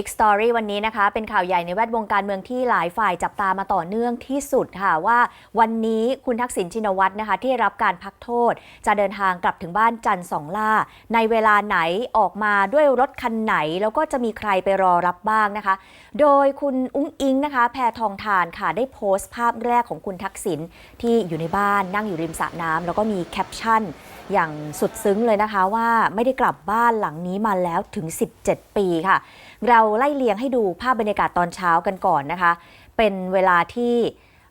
Big Story วันนี้นะคะ เป็นข่าวใหญ่ในแวดวงการเมืองที่หลายฝ่ายจับตามาต่อเนื่องที่สุดค่ะว่าวันนี้คุณทักษิณชินวัตรนะคะ ที่รับการพักโทษ จะเดินทางกลับถึงบ้านจันทร์สองล่า ในเวลาไหนออกมาด้วยรถคันไหน แล้วก็จะมีใครไปรอรับบ้างนะคะ โดยคุณอุ้งอิงนะคะ แพทองทานค่ะได้โพสต์ภาพแรกของคุณทักษิณที่อยู่ในบ้านนั่งอยู่ริมสระน้ำแล้วก็มีแคปชั่นอย่างสุดซึ้งเลยนะคะว่าไม่ได้กลับบ้านหลังนี้มาแล้วถึง 17 ปีค่ะ เราไล่เลียงให้ดูภาพบรรยากาศตอนเช้ากันก่อนนะคะ เป็นเวลาที่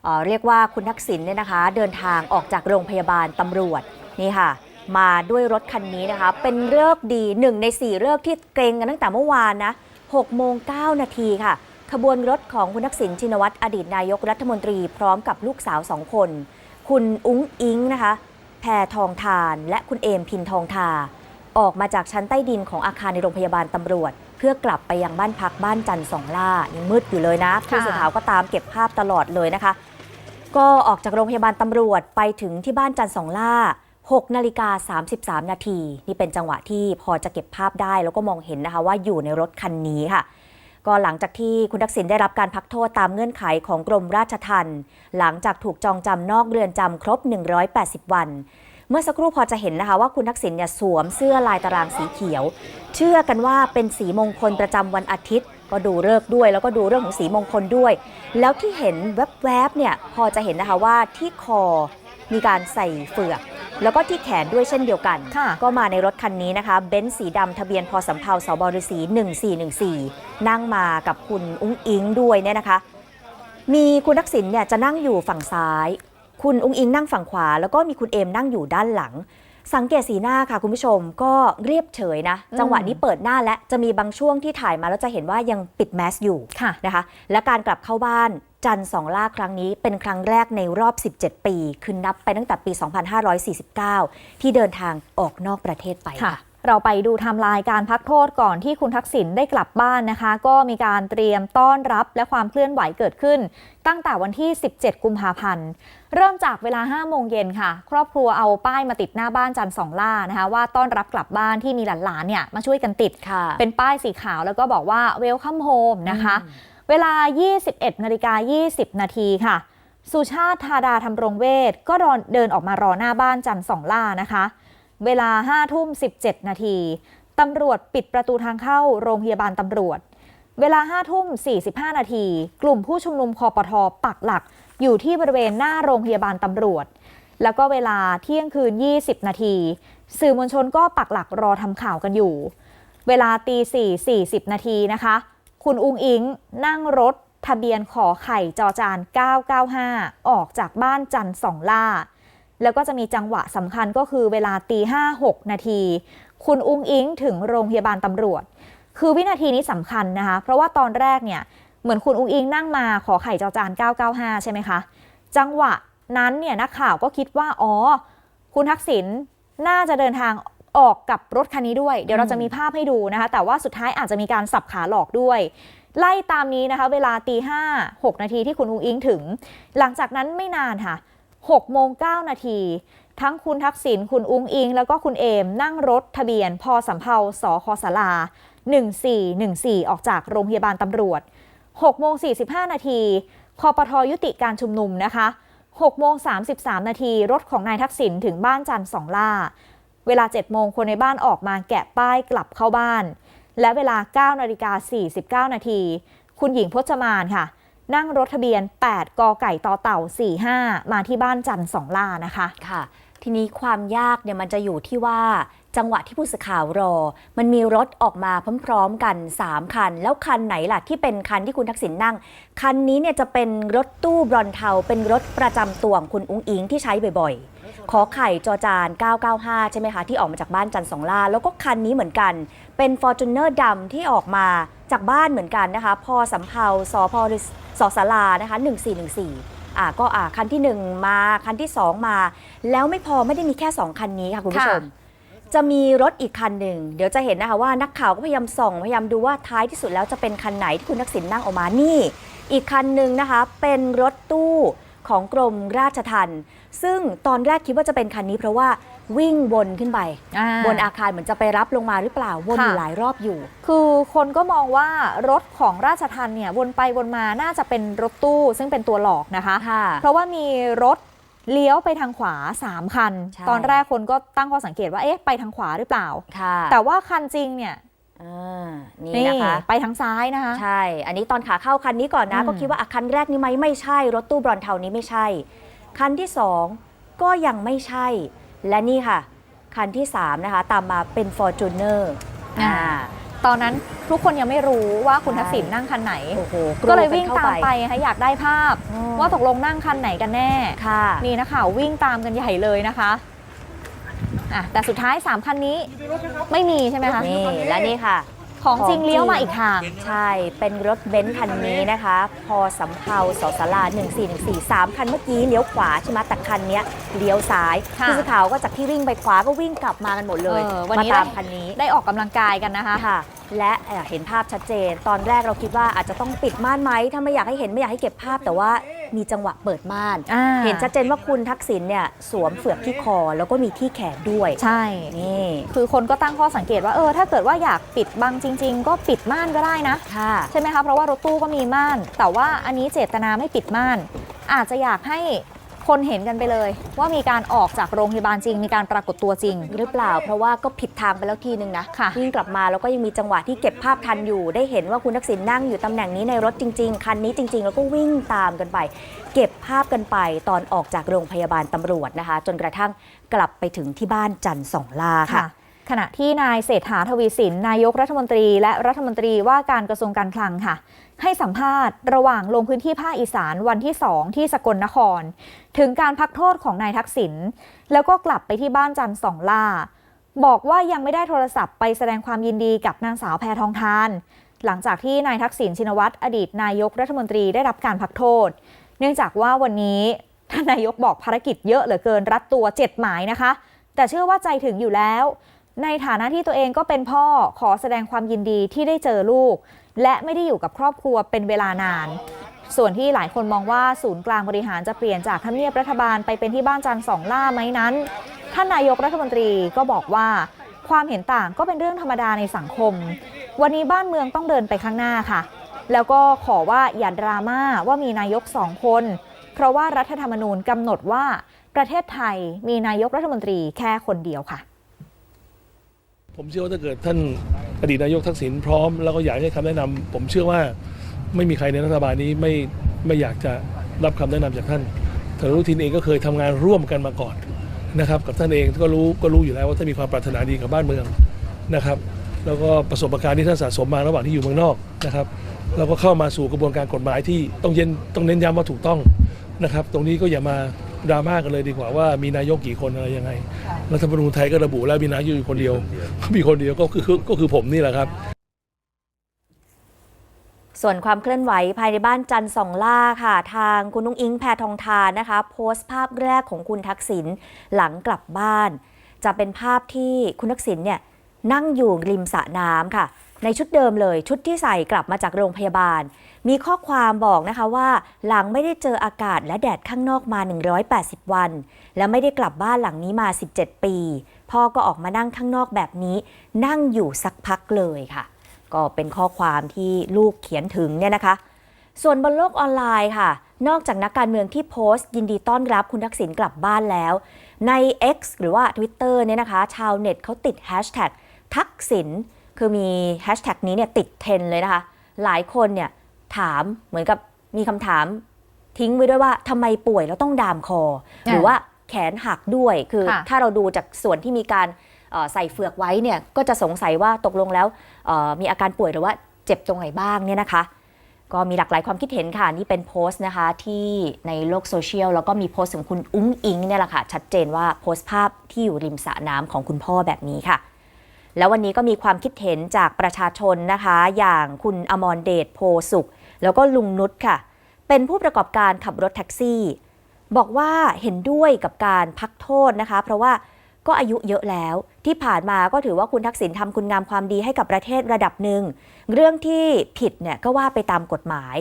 เเรียกว่าคุณทักษิณเนี่ยนะคะ เดินทางออกจากโรงพยาบาลตำรวจนี่ค่ะ มาด้วยรถคันนี้นะคะ เป็นเลิกดีหนึ่งในสี่เลิกที่เกรงกันตั้งแต่เมื่อวานนะ6โมง9นาทีค่ะ ขบวนรถของคุณทักษิณชินวัตรอดีตนายกรัฐมนตรีพร้อมกับลูกสาวสองคน คุณอุ้งอิงนะคะ แพทองทาน และคุณเอมพินทองทา ออกมาจากชั้นใต้ดินของอาคารในโรงพยาบาลตำรวจ เพื่อกลับไปยังบ้านพักบ้านจันทร์สองล่ายังมืดอยู่เลยนะผู้สื่อข่าวก็ตามเก็บภาพตลอดเลยนะคะ ก็ออกจากโรงพยาบาลตำรวจไปถึงที่บ้านจันทร์สองล่า6นาฬิกา33 นาที นี่เป็นจังหวะที่พอจะเก็บภาพได้แล้วก็มองเห็นนะคะว่าอยู่ในรถคันนี้ค่ะ ก็หลังจากที่คุณทักษิณได้รับการพักโทษตามเงื่อนไขของกรมราชทัณฑ์หลังจากถูกจองจำนอกเรือนจำครบ 180 วัน เมื่อสักครู่พอจะเห็นนะคะว่าคุณทักษิณเนี่ยสวมเสื้อลายตารางสีเขียว เชื่อกันว่าเป็นสีมงคลประจำวันอาทิตย์ ก็ดูเลิกษ์ด้วย แล้วก็ดูเรื่องของสีมงคลด้วย แล้วที่เห็นแวบๆเนี่ยพอจะเห็นนะคะว่าที่คอมีการใส่เฟือกแล้วก็ที่แขนด้วยเช่นเดียวกันค่ะก็มาในรถคันนี้นะคะ เบนซ์สีดำทะเบียนพสำเภาสบฤษี1414 นั่งมากับคุณอุ้งอิงด้วยเนี่ยนะคะ มีคุณทักษิณเนี่ยจะนั่งอยู่ฝั่งซ้าย คุณอุ้งอิงนั่งฝั่งขวา แล้วก็มีคุณเอมนั่งอยู่ด้านหลัง สังเกตสีหน้าค่ะคุณผู้ชมก็เรียบเฉยนะอืมจังหวะนี้เปิดหน้าและจะมีบางช่วงที่ถ่ายมาแล้วจะเห็นว่ายังปิดแมสอยู่ค่ะนะคะ และการกลับเข้าบ้านจันทร์สองล่าครั้งนี้เป็นครั้งแรกในรอบ 17 ปี คือนับไปตั้งแต่ปี 2549 ที่เดินทางออกนอกประเทศไปค่ะ เราไปดูไทม์ไลน์การพักโทษก่อนที่คุณทักษิณได้กลับบ้านนะคะ ก็มีการเตรียมต้อนรับและความเคลื่อนไหวเกิดขึ้น ตั้งแต่วันที่ 17 กุมภาพันธ์ เริ่มจากเวลา 5 โมงเย็นค่ะ ครอบครัวเอาป้ายมาติดหน้าบ้านจันทร์สองล่านะคะ ว่าต้อนรับกลับบ้านที่มีหลานๆเนี่ยมาช่วยกันติดค่ะเป็นป้ายสีขาวแล้วก็บอกว่า welcome home นะคะ เวลา 21นาฬิกา20 นาทีค่ะ สุชาติธาดาธรรมรงเวทก็รอเดินออกมารอหน้าบ้านจันทร์สองล่านะคะ เวลา5ทุ่ม 17 นาทีตำรวจปิดประตูทางเข้าโรงพยาบาลตำรวจ เวลา5ทุ่ม 45 นาที กลุ่มผู้ชุมนุมคอปทอปักหลัก อยู่ที่บริเวณหน้าโรงพยาบาลตำรวจ แล้วก็เวลาเที่ยงคืน 20 นาที สื่อมวลชนก็ปักหลักรอทำข่าวกันอยู่ เวลาตี4 40 นาทีนะคะ คุณอุงอิงนั่งรถทะเบียนขอไข่จอจาน 995 ออกจากบ้านจันสองล่า แล้วก็จะมีจังหวะสำคัญก็คือเวลาตีห้าหกนาที คุณอุ้งอิงถึงโรงพยาบาลตำรวจ คือวินาทีนี้สำคัญนะคะ เพราะว่าตอนแรกเนี่ยเหมือนคุณอุ้งอิงนั่งมาขอไข่จอจาน 995 ใช่ไหมคะ จังหวะนั้นเนี่ยนักข่าวก็คิดว่า อ๋อ คุณทักษิณน่าจะเดินทางออกกับรถคันนี้ด้วย เดี๋ยวเราจะมีภาพให้ดูนะคะ แต่ว่าสุดท้ายอาจจะมีการสับขาหลอกด้วย ไล่ตามนี้นะคะ เวลาตีห้าหกนาทีที่คุณอุ้งอิงถึง หลังจากนั้นไม่นานค่ะ 6โมง9นาทีทั้งคุณทักษิณคุณอุ้งอิง แล้วก็คุณเอม นั่งรถทะเบียนพสำเภาสคสลา 1414 ออกจากโรงพยาบาลตำรวจ6โมง45 นาทีคอปทยุติการชุมนุมนะคะ6โมง33 นาที รถของนายทักษิณถึงบ้านจันทร์สองล่า เวลา 7 โมงคนในบ้านออกมาแกะป้ายกลับเข้าบ้าน และเวลา 9 นาฬิกา 49 นาที คุณหญิงพจมานค่ะ นั่งรถทะเบียน 8 กไก่ต่อเต่า 45 มาที่บ้านจันทร์สองล่านะคะ ค่ะ ทีนี้ความยากเนี่ยมันจะอยู่ที่ว่าจังหวะที่ผู้สื่อข่าวรอ มันมีรถออกมาพร้อม ๆ กัน 3 คัน แล้วคันไหนล่ะที่เป็นคันที่คุณทักษิณนั่ง คันนี้เนี่ยจะเป็นรถตู้บรอนเทา เป็นรถประจำตัวของคุณอุ้งอิงที่ใช้บ่อยๆ ขอไข่จอจาน 995 ใช่ไหมคะ ที่ออกมาจากบ้านจันทร์สองล่า แล้วก็คันนี้เหมือนกัน เป็นฟอร์จูเนอร์ดำที่ออกมาจากบ้านเหมือนกันนะคะ พอสำเภาสพ สสลานะคะ1414อ่าก็อ่าคันที่ 1 มาคันที่ 2 มา แล้วไม่พอไม่ได้มีแค่ 2 คันนี้ค่ะคุณผู้ชม จะมีรถอีกคันหนึ่ง เดี๋ยวจะเห็นนะคะว่านักข่าวก็พยายามส่องพยายามดูว่าท้ายที่สุดแล้วจะเป็นคันไหนที่คุณทักษิณนั่งออกมานี่ อีกคันหนึ่งนะคะเป็นรถตู้ของกรมราชทัณฑ์ซึ่งตอนแรกคิดว่าจะเป็นคันนี้เพราะว่า วิ่งวนขึ้นไป อ่า บนอาคารเหมือนจะไปรับลงมาหรือเปล่าวนค่ะอยู่หลายรอบอยู่ คือคนก็มองว่ารถของราชทันเนี่ยวนไปวนมาน่าจะเป็นรถตู้ซึ่งเป็นตัวหลอกนะคะ ค่ะ เพราะว่ามีรถเลี้ยวไปทางขวา 3 คัน ใช่ ตอนแรกคนก็ตั้งข้อสังเกตว่าเอ๊ะไปทางขวาหรือเปล่า ค่ะแต่ว่าคันจริงเนี่ยอ่านี่นี่นะคะ ไปทางซ้ายนะคะ ใช่ อันนี้ตอนขาเข้าคันนี้ก่อนนะ อืม ก็คิดว่าอะคันแรกนี้ไหมไม่ใช่ รถตู้บรอนเทานี้ไม่ใช่ คันที่สองก็ยังไม่ใช่ และนี่ค่ะ คันที่สามนะคะ ตามมาเป็น f o r t u n e r อ่าตอนนั้นทุกคนยังไม่รู้ว่าคุณใช่ทักษิณนั่งคันไหนโอ้โหก็เลยรูวิ่งนข้ตามไปนะคะอยากได้ภาพอ๋อว่าตกลงนั่งคันไหนกันแน่ค่ะนี่นะคะวิ่งตามกันใหญ่เลยนะคะอะแต่สุดท้าย 3 คันนี้ไม่มีใช่ไหมคะนี่และนี่ค่ะ ของจริงของจริงเลี้ยวมาอีกทาง ใช่ เป็นรถเบนซ์คันนี้นะคะ พอสำเภาสสลา1414 3 คันเมื่อกี้เลี้ยวขวาใช่ไหมแต่คันเนี้ยเลี้ยวซ้ายค่ะผู้สื่อข่าวก็จากที่วิ่งไปขวาก็วิ่งกลับมากันหมดเลย เออวันมานี้ตามได้ คันนี้ ได้ออกกำลังกายกันนะคะ ค่ะ และเอ่อเห็นภาพชัดเจน ตอนแรกเราคิดว่าอาจจะต้องปิดม่านไหมถ้าไม่อยากให้เห็นไม่อยากให้เก็บภาพ แต่ว่ามีจังหวะเปิดม่านอ่าเห็นชัดเจนว่าคุณทักษิณเนี่ยสวมเฟือกที่คอ แล้วก็มีที่แขนด้วยใช่นี่คือคนก็ตั้งข้อสังเกตว่าเออถ้าเกิดว่าอยากปิดบังจริง ๆ ก็ปิดม่านก็ได้นะค่ะใช่ไหมคะเพราะว่ารถตู้ก็มีม่าน แต่ว่าอันนี้เจตนาไม่ปิดม่าน อาจจะอยากให้ คนเห็นกันไปเลย ว่ามีการออกจากโรงพยาบาลจริง มีการปรากฏตัวจริง หรือเปล่า เพราะว่าก็ผิดทางไปแล้วทีนึงนะค่ะวิ่งกลับมาแล้วก็ยังมีจังหวะที่เก็บภาพทันอยู่ ได้เห็นว่าคุณทักษิณนั่งอยู่ตำแหน่งนี้ในรถจริง ๆ คันนี้จริง ๆ แล้วก็วิ่งตามกันไป เก็บภาพกันไปตอนออกจากโรงพยาบาลตำรวจนะคะ จนกระทั่งกลับไปถึงที่บ้านจันทร์สองลาค่ะ ขณะที่นายเศรษฐาทวีสิน นายกรัฐมนตรี และรัฐมนตรีว่าการกระทรวงการคลังค่ะ ให้สัมภาษณ์ระหว่างลงพื้นที่ภาคอีสานวันที่ 2 ที่สกลนคร ถึงการพักโทษของนายทักษิณแล้วก็กลับไปที่บ้านจันทร์สองล่า บอกว่ายังไม่ได้โทรศัพท์ไปแสดงความยินดีกับนางสาวแพทองทาน หลังจากที่นายทักษิณชินวัตรอดีตนายกรัฐมนตรีได้รับการพักโทษ เนื่องจากว่าวันนี้ท่านนายกบอกภารกิจเยอะเหลือเกินรัดตัวเจ็ดหมายนะคะ แต่เชื่อว่าใจถึงอยู่แล้ว ในฐานะที่ตัวเองก็เป็นพ่อขอแสดงความยินดีที่ได้เจอลูก และไม่ได้อยู่กับครอบครัวเป็นเวลานาน ส่วนที่หลายคนมองว่าศูนย์กลางบริหารจะเปลี่ยนจากทำเนียบรัฐบาลไปเป็นที่บ้านจันสองล่าไหมนั้น ท่านนายกรัฐมนตรีก็บอกว่า ความเห็นต่างก็เป็นเรื่องธรรมดาในสังคม วันนี้บ้านเมืองต้องเดินไปข้างหน้าค่ะ แล้วก็ขอว่าอย่าดราม่าว่ามีนายกสองคน เพราะว่ารัฐธรรมนูญกำหนดว่าประเทศไทยมีนายกรัฐมนตรีแค่คนเดียวค่ะ ผมเชื่อว่าถ้าเกิดท่านอดีตนายกทักษิณพร้อมแล้วก็อยากให้คำแนะนำผมเชื่อว่าไม่มีใครในรัฐบาลนี้ไม่ไม่อยากจะรับคำแนะนำจากท่านท่านอนุทินเองก็เคยทำงานร่วมกันมาก่อนนะครับกับท่านเองก็รู้ก็รู้อยู่แล้วว่าท่านมีความปรารถนาดีกับบ้านเมืองนะครับ แล้วก็ประสบการณ์ที่ท่านสะสมมาระหว่างที่อยู่เมืองนอกนะครับแล้วก็เข้ามาสู่กระบวนการกฎหมายที่ต้องเย็นต้องเน้นย้ำว่าถูกต้องนะครับ ตรงนี้ก็อย่ามา ดราม่ากันเลยดีกว่าว่ามีนายกกี่คนอะไรยังไง รัฐธรรมนูญไทยก็ระบุแล้วมีนายกอยู่คนเดียว มีคนเดียวก็คือคือก็คือผมนี่แหละครับส่วนความเคลื่อนไหวภายในบ้านจันทร์สองล่าค่ะ ทางคุณนุ้งอิงแพทองทานนะคะ โพสต์ภาพแรกของคุณทักษิณหลังกลับบ้าน จะเป็นภาพที่คุณทักษิณเนี่ยนั่งอยู่ริมสระน้ำค่ะ ในชุดเดิมเลยชุดที่ใส่กลับมาจากโรงพยาบาล มีข้อความบอกนะคะว่า หลังไม่ได้เจออากาศและแดดข้างนอกมา 180 วัน และไม่ได้กลับบ้านหลังนี้มา 17 ปี พ่อก็ออกมานั่งข้างนอกแบบนี้ นั่งอยู่สักพักเลยค่ะ ก็เป็นข้อความที่ลูกเขียนถึงเนี่ยนะคะ ส่วนบนโลกออนไลน์ค่ะ นอกจากนักการเมืองที่โพสต์ ยินดีต้อนรับคุณทักษิณกลับบ้านแล้ว ใน X หรือว่า Twitter เนี่ยนะคะ ชาวเน็ตเขาติดแฮชแท็กทักษิณคือมีแฮชแท็กนี้เนี่ยติดเทรนเลยนะคะ หลายคนเนี่ย ถามเหมือนกับมีคำถามทิ้งไว้ด้วยว่าทำไมป่วยแล้วต้องดามคอ หรือว่าแขนหักด้วยคือค่ะถ้าเราดูจากส่วนที่มีการเอ่อใส่เฟือกไว้เนี่ยก็จะสงสัยว่าตกลงแล้วเอ่อมีอาการป่วยหรือว่าเจ็บตรงไหนบ้างเนี่ยนะคะ ก็มีหลากหลายความคิดเห็นค่ะ นี่เป็นโพสต์นะคะที่ในโลกโซเชียล แล้วก็มีโพสต์ของคุณอุ้งอิงเนี่ยแหละค่ะ ชัดเจนว่าโพสต์ภาพที่อยู่ริมสระน้ำของคุณพ่อแบบนี้ค่ะ แล้ววันนี้ก็มีความคิดเห็นจากประชาชนนะคะ อย่างคุณอมรเดชโพสุข แล้วก็ลุงนุชค่ะ เป็นผู้ประกอบการขับรถแท็กซี่ บอกว่าเห็นด้วยกับการพักโทษนะคะ เพราะว่าก็อายุเยอะแล้ว ที่ผ่านมาก็ถือว่าคุณทักษิณทำคุณงามความดีให้กับประเทศระดับหนึ่ง เรื่องที่ผิดเนี่ยก็ว่าไปตามกฎหมาย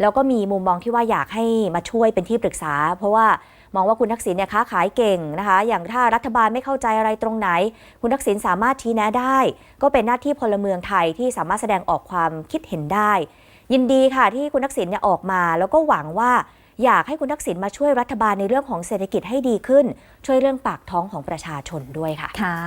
แล้วก็มีมุมมองที่ว่าอยากให้มาช่วยเป็นที่ปรึกษา เพราะว่า มองว่าคุณทักษิณเนี่ยค้าขายเก่งนะคะ อย่างถ้ารัฐบาลไม่เข้าใจอะไรตรงไหน คุณทักษิณสามารถชี้แนะได้ ก็เป็นหน้าที่พลเมืองไทยที่สามารถแสดงออกความคิดเห็นได้ ยินดีค่ะที่คุณทักษิณเนี่ยออกมา แล้วก็หวังว่าอยากให้คุณทักษิณมาช่วยรัฐบาลในเรื่องของเศรษฐกิจให้ดีขึ้น ช่วยเรื่องปากท้องของประชาชนด้วยค่ะค่ะ